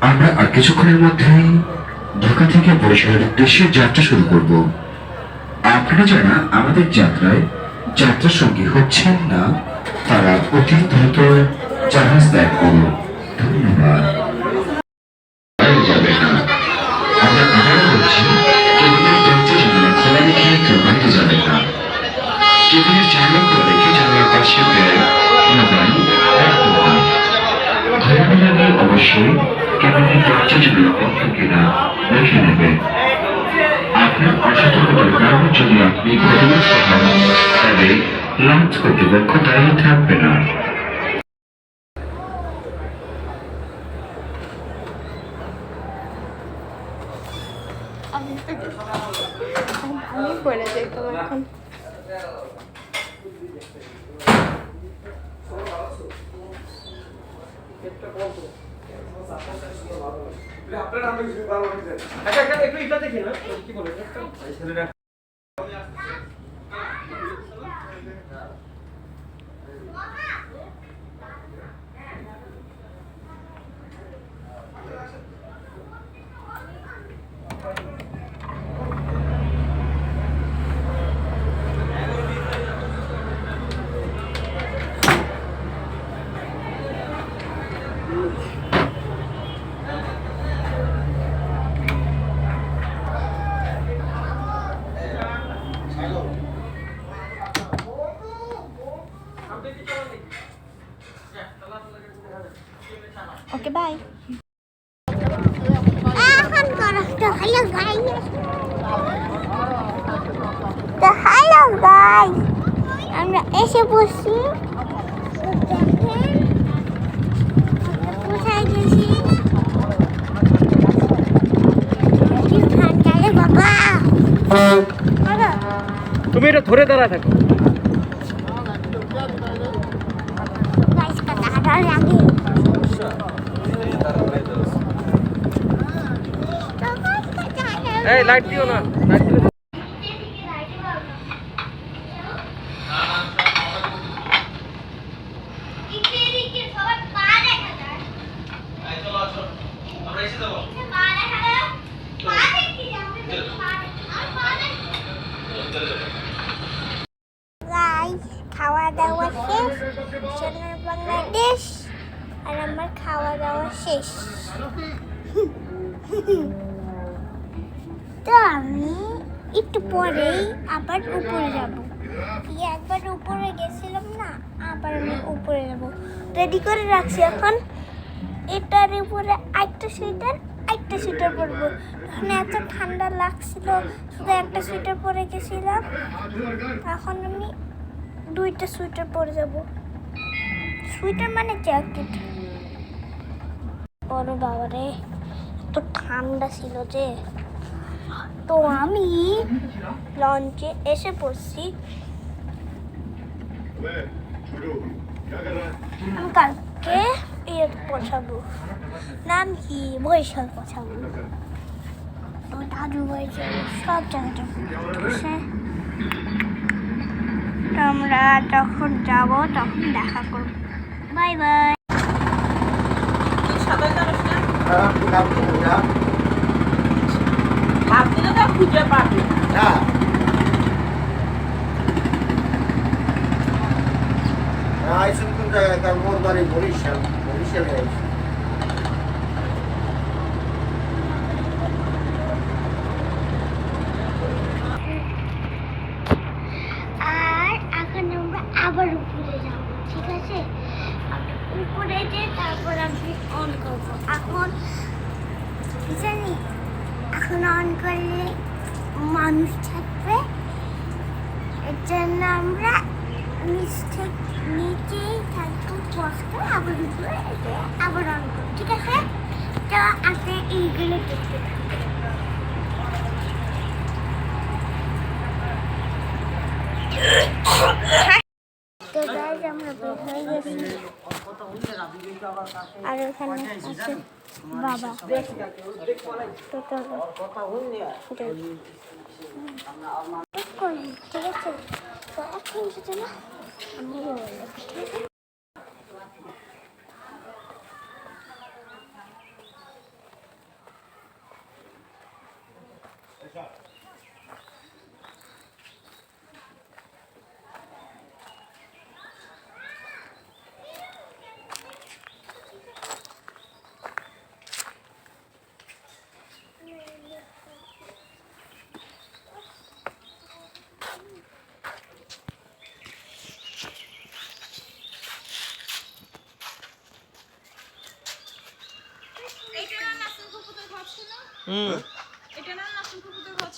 আমরা আর কিছুক্ষণের মধ্যেই ঢাকা থেকে বরিশালের উদ্দেশ্যে যাত্রা শুরু করব। আপনারা যারা আমাদের যাত্রায় যাত্রার সঙ্গী হচ্ছেন না, তারা অতি দ্রুত জাহাজ ত্যাগ করুন ধন্যবাদ। যাবেন না। কেবিনের জানলা বন্ধ কিনা দেখে নেবে। আপনার অসতর্কতার কারণে যদি আপনি ক্ষতিগ্রস্ত হন তবে লঞ্চ কর্তৃপক্ষ দায়ী থাকবে না আমি আমি পড়ে যাই তো এখন আচ্ছা একটা একটু এটা দেখি না কি বলে? ওকে বাই হ্যালো গাইস আমরা এসে বসছি কোথায় গেছি তুমি এটা ধরে দাঁড়া থাকো। গাইস লাগে তো গাইস কত হাঁটার এই লাইট দিও না লাইট গাইস খাওয়া দাওয়া শেষ। সোনার বাংলাদেশ। আর আমার খাওয়া দাওয়া শেষ। তো আমি একটু পরেই আবার উপরে যাব। একবার উপরে গেছিলাম না, আবার আমি উপরে যাব। রেডি করে রাখছি এখন? এটার উপরে একটা সোয়েটার একটা সোয়েটার পরবো। তখন এত ঠান্ডা লাগছিল, শুধু একটা সোয়েটার পরে গেছিলাম। এখন আমি দুইটা সোয়েটার পরে যাব। সোয়েটার মানে জ্যাকেট বড় বাবারে, এত ঠান্ডা ছিল যে। তো আমি লঞ্চে এসে পড়ছি। আমি কালকে ইয়ে পৌঁছাবো। নাম কি? বৈশাল পৌঁছাবো। তো দাদু যাব সব জায়গাটা আমরা যখন যাব তখন দেখা করব। Bye bye. খুঁজে পাবে। আইসুন কোন জায়গায়? তার মোর বাড়ি বরিশাল। বরিশালে আইসুন আর এখন আমরা আবার উপরে যাব ঠিক আছে? উপরে যে তারপর আমি অন করব। এখন জানি? এখন অন করলে মানুষ থাকবে। এর জন্য আমরা নিচেই থাকব বসতে আবার উপরে আবার অন ঠিক আছে? তো আপনি এইগুলো দেখতে আর ওখানে আছে বাবা। তো চলো ঠিক আছে। তো এখন যেতে না? আমি বলব, ঠিক আছে এটা না নাসিমপুর পুজোর ঘর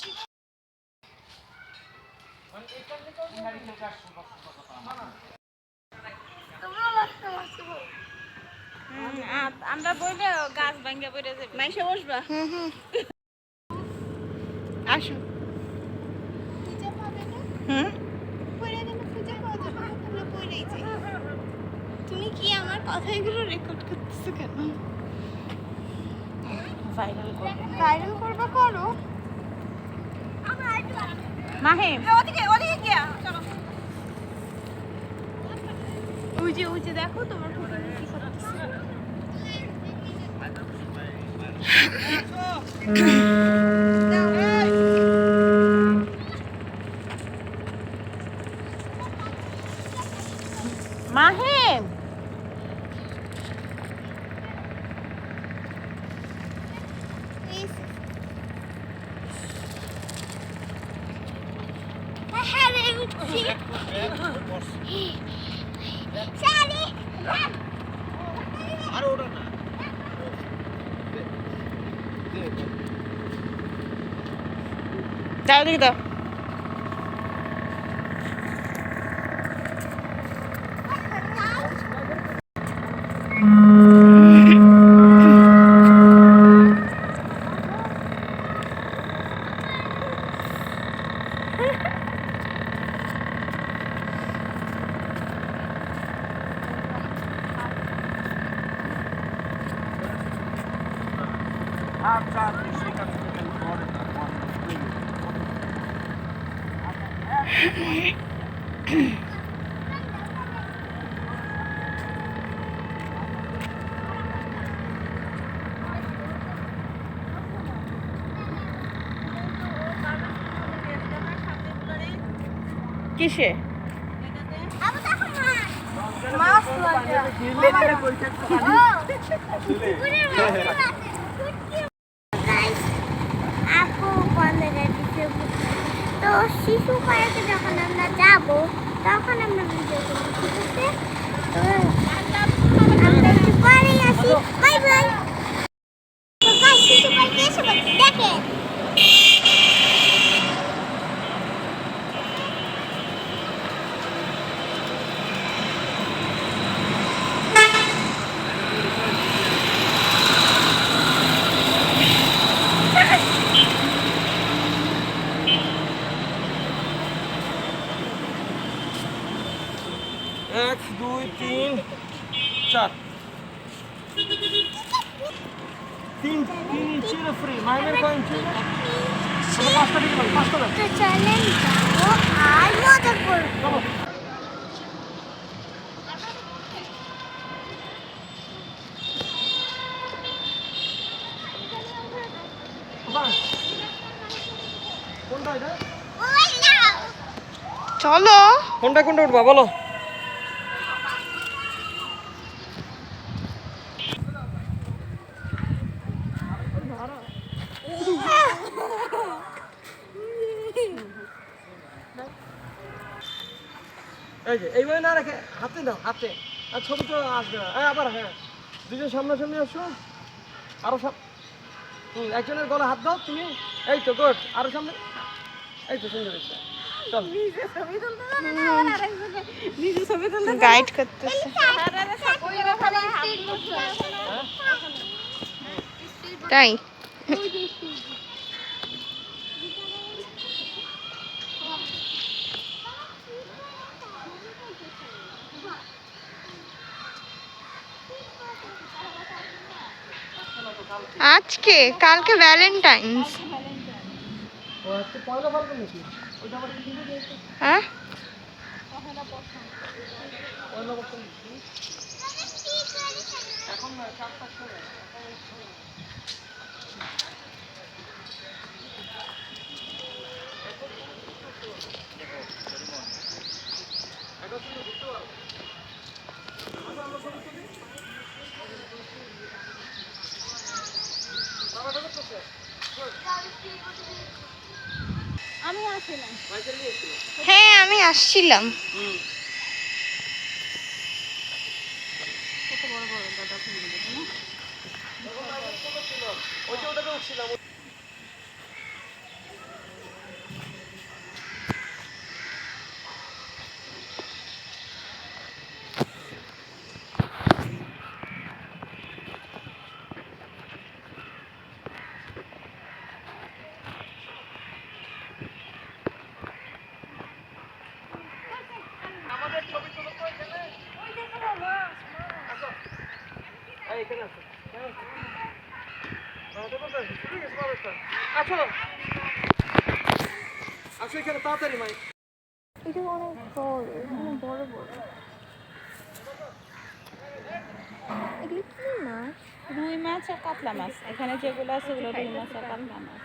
আমরা বইলে গাছ ভাঙ্গা পড়ে যাবে। মাইসে বসবা? হুম হুম। আসো। হুম? পড়ে গেলে খুঁজে পাওয়া যাবে তোমরা পড়েই যাই তুমি কি আমার কথাগুলো রেকর্ড করতেছো কেন? ভাইরাল করবে। ভাইরাল করবা করো। মাহিম ওদিকে ওদিকে গিয়া চলো। ওই যে ওই যে দেখো তোমার ফটো কি করতেছে মাহিম যাও দেখি দিতে তো শিশু পার্কে যখন আমরা যাব তখন আমরা ভিডিও করব ঠিক আছে তো আমরা একটু পরেই আসি বাই বাই তো গাইস শিশু পার্কে এসে বলছি, দেখেন এক দুই তিন চার তিন তিন ইঞ্চির ফ্রি মাইনের কয় ইঞ্চি? পাঁচটা দিকে বল, পাঁচটা দাও। চলেন আর মজা করব। চলো। কোথায়? কোনটা এটা? চলো। কোনটা কোনটা উঠবা? বলো। এই যে এইভাবে না রেখে হাতে দাও হাতে আর ছবি তো আসবে না। হ্যাঁ আবার হ্যাঁ। দুজন সামনাসামনি আসো। আরও সাম হুম, একজনের গলা হাত দাও তুমি। এই তো গুড। আরও সামনে। এই তো সুন্দর হয়েছে। গাইড করতেছে। তাই? আজকে কালকে ভ্যালেন্টাইন্স ও আজকে পয়লা ফাল্গুন নাকি ওইটা আবার কি দিন? হ্যাঁ পয়লা বছর হ্যাঁ আমি আসছিলাম। ওই যে ওটাতে উঠছিলাম এখানে আসো হ্যাঁ হ্যাঁ, দেখো তো, শুরু হয়ে গেছে বাবারটা। আসো আসো এখানে তাড়াতাড়ি মাই। এটা অনেক বড় এখানে বড় বড়। এগুলো কি মাছ? রুই মাছ আর কাতলা মাছ। এখানে যেগুলো আছে ওগুলো রুই মাছ আর কাতলা মাছ।